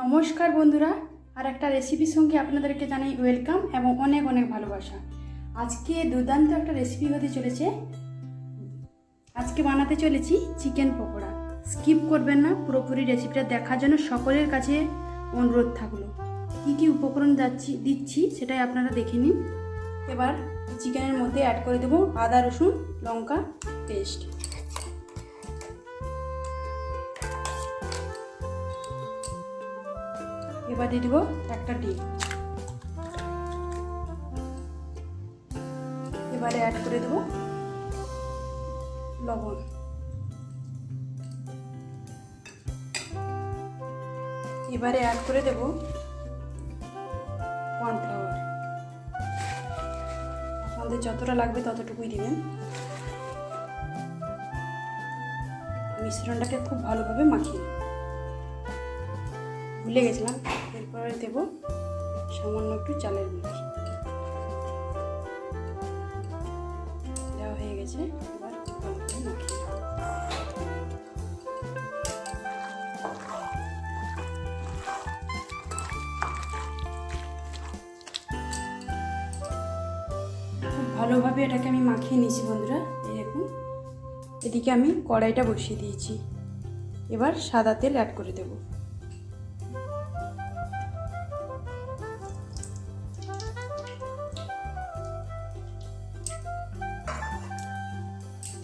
নমস্কার বন্ধুরা, আর একটা রেসিপির সঙ্গে আপনাদেরকে জানাই ওয়েলকাম এবং অনেক অনেক ভালোবাসা। আজকে দুর্দান্ত একটা রেসিপি হতে চলেছে। আজকে বানাতে চলেছি চিকেন পকোড়া। স্কিপ করবেন না, পুরোপুরি রেসিপিটা দেখার জন্য সকলের কাছে অনুরোধ থাকল। কী কী উপকরণ যাচ্ছি, দিচ্ছি সেটাই আপনারা দেখে নিন। এবার চিকেনের মধ্যে অ্যাড করে দেবো আদা, রসুন, লঙ্কা পেস্ট এবার দিয়ে দেবো একটা ডিম। এবারে অ্যাড করে দেবো লবণ। এবারে অ্যাড করে দেব কর্নফ্লাওয়ার আপনাদের যতটা লাগবে ততটুকুই দিবেন। মিশ্রণটাকে খুব ভালোভাবে মাখিয়ে। ভুলে গেছিলাম, এরপরে দেব সামান্য একটু চালের গুঁড়ি। দেওয়া হয়ে গেছে ভালোভাবে এটাকে আমি মাখিয়ে নিয়েছি বন্ধুরা দেখুন। এদিকে আমি কড়াইটা বসিয়ে দিয়েছি। এবার সাদা তেল অ্যাড করে দেবো।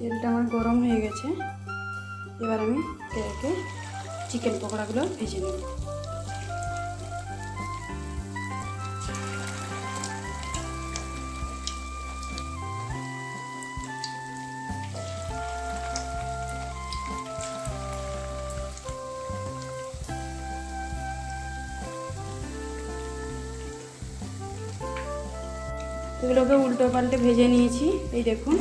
তেলটা আমার গরম হয়ে গেছে। এবার আমি একে চিকেন পকোড়াগুলো ভেজে নেব। এগুলোকে উল্টো পাল্টে ভেজে নিয়েছি। এই দেখুন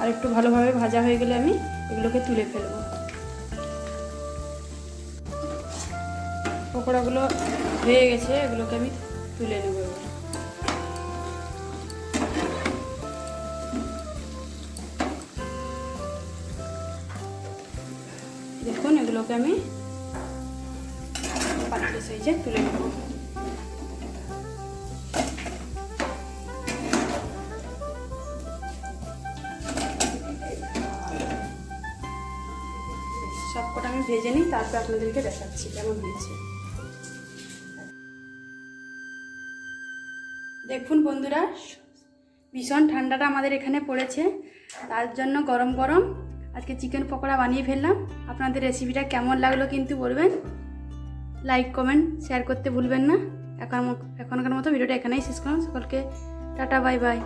আর একটু ভালোভাবে ভাজা হয়ে গেলে আমি এগুলোকে তুলে ফেলব। পকোড়াগুলো হয়ে গেছে, এগুলোকে আমি তুলে নেব দেখুন, এগুলোকে আমি পাতলা সাইজে তুলে নেব। সবকটা আমি ভেজে নিই, তারপর আপনাদেরকে দেখাচ্ছি কেমন হয়েছে। দেখুন বন্ধুরা, ভীষণ ঠান্ডাটা আমাদের এখানে পড়েছে, তার জন্য গরম গরম। আজকে চিকেন পকোড়া বানিয়ে ফেললাম। আপনাদের রেসিপিটা কেমন লাগল কিন্তু বলবেন। লাইক কমেন্ট শেয়ার করতে ভুলবেন না। এখন এখনকার মতো ভিডিওটা এখানেই শেষ করলাম। সকলকে টাটা বাই বাই